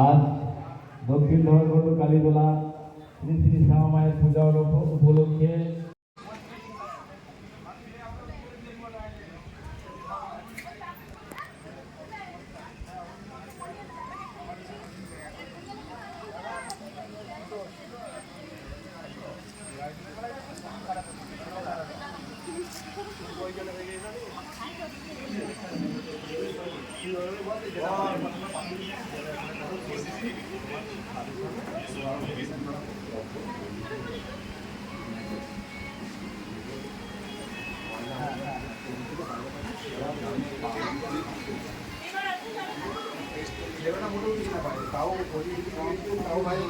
আজ দক্ষিণ ধর্মপুর কালীতলা पूजा उपलक्ष्य শ্যামা মায়ের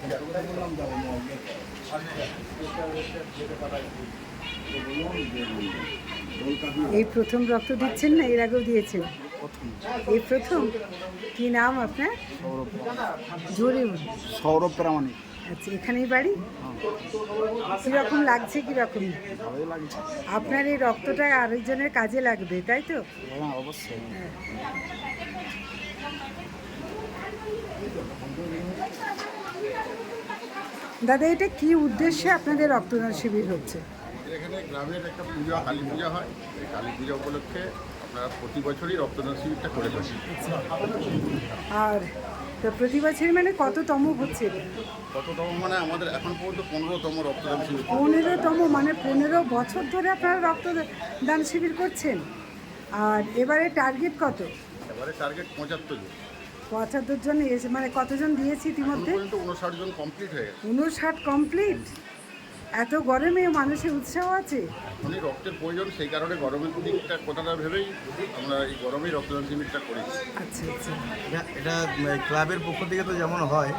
পূজা উপ- উপলক্ষে এই প্রথম রক্ত দিচ্ছেন না? এর আগেও দিয়েছেন। এই প্রথম? কি নাম আপনার? জোরে সৌরভ প্রামাণিক। আচ্ছা এখানেই বাড়ি? কীরকম লাগছে কীরকম আপনার এই রক্তটা আরেকজনের কাজে লাগবে তাই তো? হ্যাঁ অবশ্যই। দাদা এটা কি উদ্দেশ্যে আপনাদের রক্তদান শিবির হচ্ছে? এখানে গ্রামের একটা পূজা কালী পূজা হয়। এই কালী পূজা উপলক্ষে আপনারা প্রতি বছরই রক্তদান শিবিরটা করে থাকি আর তো প্রতি বছরই মানে কততম হচ্ছে? কততম মানে আমাদের এখন পর্যন্ত পনেরোতম রক্তদান শিবির। পনেরোতম মানে পনেরো বছর ধরে আপনারা রক্তদান শিবির করছেন? আর এবারে টার্গেট কত? এবারে টার্গেট পঁচাত্তর জন। পঁচাত্তর জন এসে মানে কতজন দিয়েছি ইতিমধ্যে? উনষাট জন কমপ্লিট হয়ে গেছে। উনষাট কমপ্লিট এত গরমে মানুষের উৎসাহ আছে? এখনই রক্তের প্রয়োজন সেই কারণে গরমের দিকটা কথাটা ভেবেই আমরা এই গরমেই রক্তদান শিবিরটা করি। আচ্ছা আচ্ছা। এটা এটা উম, ক্লাবের পক্ষ থেকে তো যেমন হয়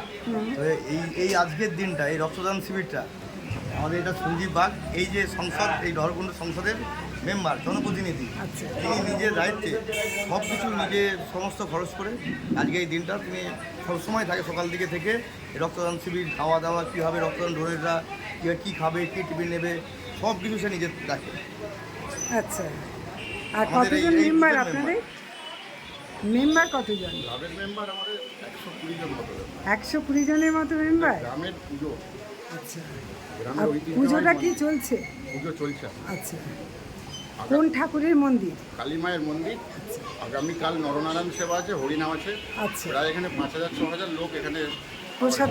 তো এই এই আজকের দিনটা এই রক্তদান শিবিরটা আমাদের এটা সঞ্জীব বাগ এই যে সংসদ এই ডহরকুণ্ড সংসদের মেম্বার জনপ্রতিনিধি আচ্ছা। তিনি নিজের দায়িত্বে সব কিছু নিজে সমস্ত খরচ করে আজকে এই দিনটা তিনি সবসময় থাকে সকাল দিকে থেকে এই রক্তদান শিবির খাওয়া দাওয়া কীভাবে রক্তদান কীভাবে কী খাবে কী টিফিন নেবে সব কিছু সে নিজে রাখে আচ্ছা। আর কতজন মেম্বার আপনাদের? মেম্বার কতজন? মেম্বার আমাদের একশো কুড়ি জন একশো কুড়ি জনের মতো মেম্বার? গ্রামের পুজো। আচ্ছা। পুজোটা কি চলছে? পুজো চলছে আচ্ছা। কোন ঠাকুরের মন্দির? কালী মায়ের মন্দির। আগামীকাল নরনারায়ণ সেবা আছে হরিনাম আছে। আচ্ছা। প্রায় এখানে পাঁচ হাজার ছ হাজার লোক এখানে প্রসাদ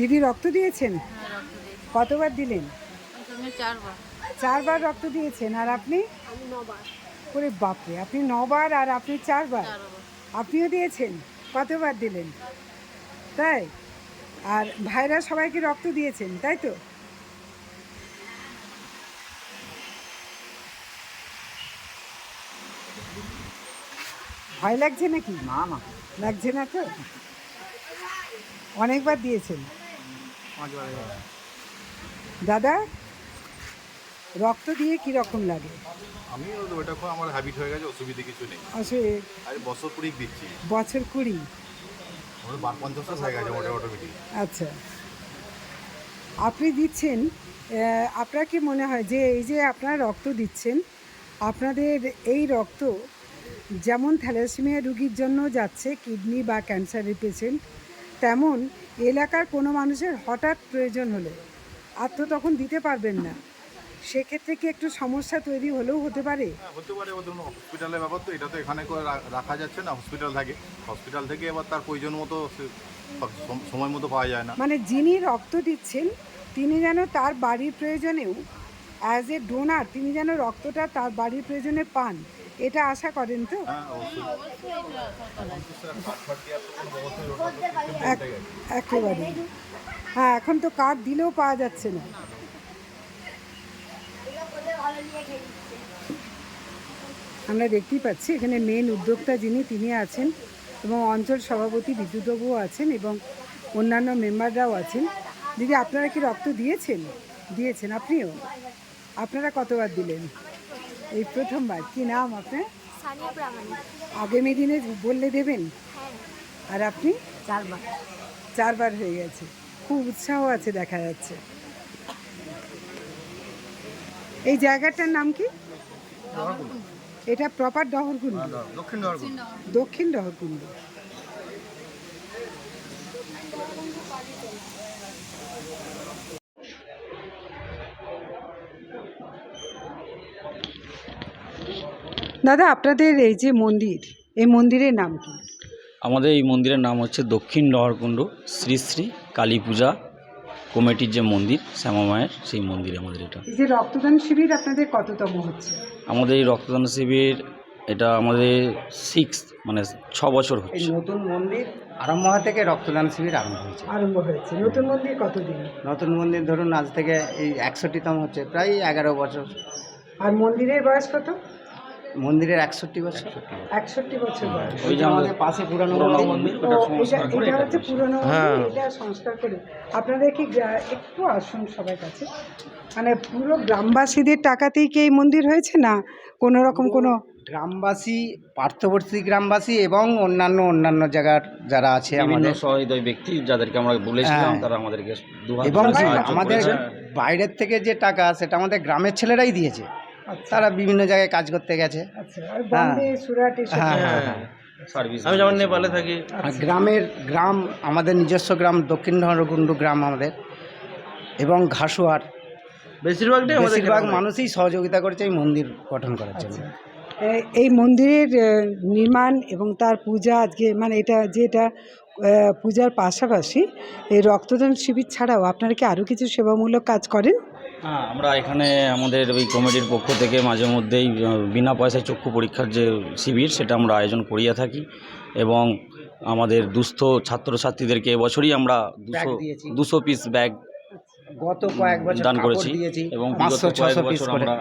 দিদি রক্ত দিয়েছেন? কতবার দিলেন? চারবার রক্ত দিয়েছেন আর আপনি? ওরে বাপরে আপনি নবার আর আপনি চারবার? আপনিও দিয়েছেন? কতবার দিলেন? তাই? আর ভাইরা সবাইকে রক্ত দিয়েছেন তাই তো? ভয় লাগছে নাকি? না না। লাগছে না তো? অনেকবার দিয়েছেন। দাদা রক্ত দিয়ে কি রকম লাগে? আমি ওটা খুব আমার হ্যাবিট হয়ে গেছে অসুবিধে কিছু নেই। আসলে আর বছর কুড়ি দিচ্ছি। বছর কুড়ি? আমার বার হয়ে গেছে ওটা অটোমেটিক আচ্ছা। আপনি দিচ্ছেন আপনার কি মনে হয় যে এই যে আপনারা রক্ত দিচ্ছেন আপনাদের এই রক্ত যেমন থ্যালাসেমিয়া রুগীর জন্য যাচ্ছে কিডনি বা ক্যান্সারের পেশেন্ট তেমন এলাকার কোনো মানুষের হঠাৎ প্রয়োজন হলে আর তো তখন দিতে পারবেন না। সেক্ষেত্রে কি একটু সমস্যা তৈরি হলেও হতে পারে? হ্যাঁ, হতে পারে। ওদের হসপিটালের ব্যাপার তো এটা তো এখানে করে রাখা যাচ্ছে না হসপিটাল থাকে। হসপিটাল থেকে এবার তার প্রয়োজন মতো সময় মতো পাওয়া যায় না। মানে যিনি রক্ত দিচ্ছেন তিনি যেন তার বাড়ির প্রয়োজনেও অ্যাজ এ ডোনার তিনি যেন রক্তটা তার বাড়ির প্রয়োজনে পান। এটা আশা করেন তো? হ্যাঁ একেবারে। হ্যাঁ এখন তো কার্ড দিলেও পাওয়া যাচ্ছে না। আমরা দেখতেই পাচ্ছি এখানে মেন উদ্যোক্তা যিনি তিনি আছেন এবং অঞ্চল সভাপতি বিদ্যুৎবাবুও আছেন এবং অন্যান্য মেম্বাররাও আছেন। দিদি আপনারা কি রক্ত দিয়েছেন? দিয়েছেন আপনিও? আপনারা কতবার দিলেন? এই প্রথমবার। কি নাম আপনার? আগামী দিনে বললে দেবেন? হ্যাঁ। আর আপনি? চারবার। চারবার হয়ে গেছে। খুব উৎসাহ আছে দেখা যাচ্ছে। এই জায়গাটার নাম কি? এটা প্রপার ডহরকুণ্ড দক্ষিণ দরগা দক্ষিণ ডহরকুণ্ড দাদা আপনাদের এই যে মন্দির এই মন্দিরের নাম কি? আমাদের এই মন্দিরের নাম হচ্ছে দক্ষিণ নহরকুণ্ড শ্রী শ্রী কালী পূজা কমিটির যে মন্দির শ্যামা মায়ের সেই মন্দির আমাদের এটা। এই যে রক্তদান শিবির আপনাদের কততম হচ্ছে? আমাদের এই রক্তদান শিবির এটা আমাদের সিক্স মানে ছ বছর এই হচ্ছে। নতুন মন্দির আরম্ভ হওয়া থেকে রক্তদান শিবির আরম্ভ হয়েছে। আরম্ভ হয়েছে। নতুন মন্দির কতদিন? নতুন মন্দির ধরুন আজ থেকে এই একষট্টিতম হচ্ছে প্রায় এগারো বছর। আর মন্দিরের বয়স কত? মন্দিরের একষট্টি বছর। একষট্টি বছর ওই যে আমাদের পাশে পুরানো পুরোনো মন্দির। এটা হচ্ছে। পুরনো মন্দির, এটা সংস্কার করে। আপনাদের কি একটু আসুন সবার কাছে। মানে পুরো গ্রামবাসীদের টাকাতেই কি এই মন্দির হয়েছে না কোনো রকম কোনো গ্রামবাসী পার্শ্ববর্তী গ্রামবাসী এবং অন্যান্য অন্যান্য জায়গার যারা আছে আমাদের সহৃদয় ব্যক্তি যাদেরকে আমরা বলেছিলাম হ্যাঁ। তারা আমাদেরকে এবং আমাদের বাইরের থেকে যে টাকা সেটা আমাদের গ্রামের ছেলেরাই দিয়েছে। তারা বিভিন্ন জায়গায় কাজ করতে গেছে। আচ্ছা হ্যাঁ। হ্যাঁ হ্যাঁ আমি যেমন নেপালে থাকি। গ্রামের গ্রাম আমাদের নিজস্ব গ্রাম দক্ষিণ ধরকুণ্ডু গ্রাম আমাদের এবং ঘাসুয়ার বেশিরভাগটাই বেশিরভাগ মানুষই সহযোগিতা করেছে এই মন্দির গঠন করার জন্য। এই মন্দিরের নির্মাণ এবং তার পূজা আজকে মানে এটা যেটা পূজার পাশাপাশি এই রক্তদান শিবির ছাড়াও আপনারা কি আরও কিছু সেবামূলক কাজ করেন? হ্যাঁ আমরা এখানে আমাদের ওই কমিটির পক্ষ থেকে মাঝে মধ্যেই বিনা পয়সায় চক্ষু পরীক্ষার যে শিবির সেটা আমরা আয়োজন করিয়া থাকি এবং আমাদের দুস্থ ছাত্রছাত্রীদেরকে এবছরই আমরা দুশো। দুশো পিস ব্যাগ গত কয়েক বছর দান করেছি এবং বিগত পাঁচশো কয়েক ছশো পিস বছর করে। আমরা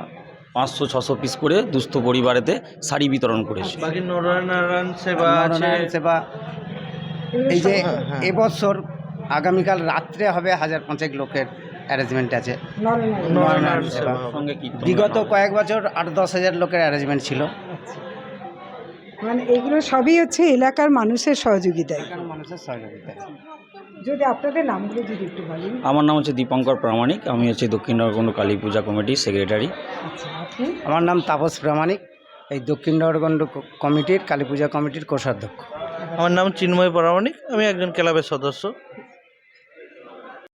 পাঁচশো ছশো পিস করে দুস্থ পরিবারেতে শাড়ি বিতরণ করেছি। বাকি নরনারায়ণ সেবা সেবা। এই যে হ্যাঁ। এবছর আগামীকাল রাত্রে হবে হাজার পাঁচেক লোকের অ্যারেঞ্জমেন্ট আছে। বিগত কয়েক বছর আট দশ হাজার লোকের অ্যারেঞ্জমেন্ট ছিল। মানে এগুলো সবই হচ্ছে এলাকার মানুষের সহযোগিতায়। মানুষের সহযোগিতা যদি আপনাদের নামগুলো যদি একটু বলেন। আমার নাম হচ্ছে দীপঙ্কর প্রামাণিক আমি হচ্ছে দক্ষিণ নরকুণ্ড কালী পূজা কমিটির সেক্রেটারি আচ্ছা আমার নাম তাপস প্রামাণিক এই দক্ষিণ নরগণ্ড কমিটির কালী পূজা কমিটির কোষাধ্যক্ষ। আমার নাম চিন্ময় প্রামাণিক আমি একজন ক্লাবের সদস্য।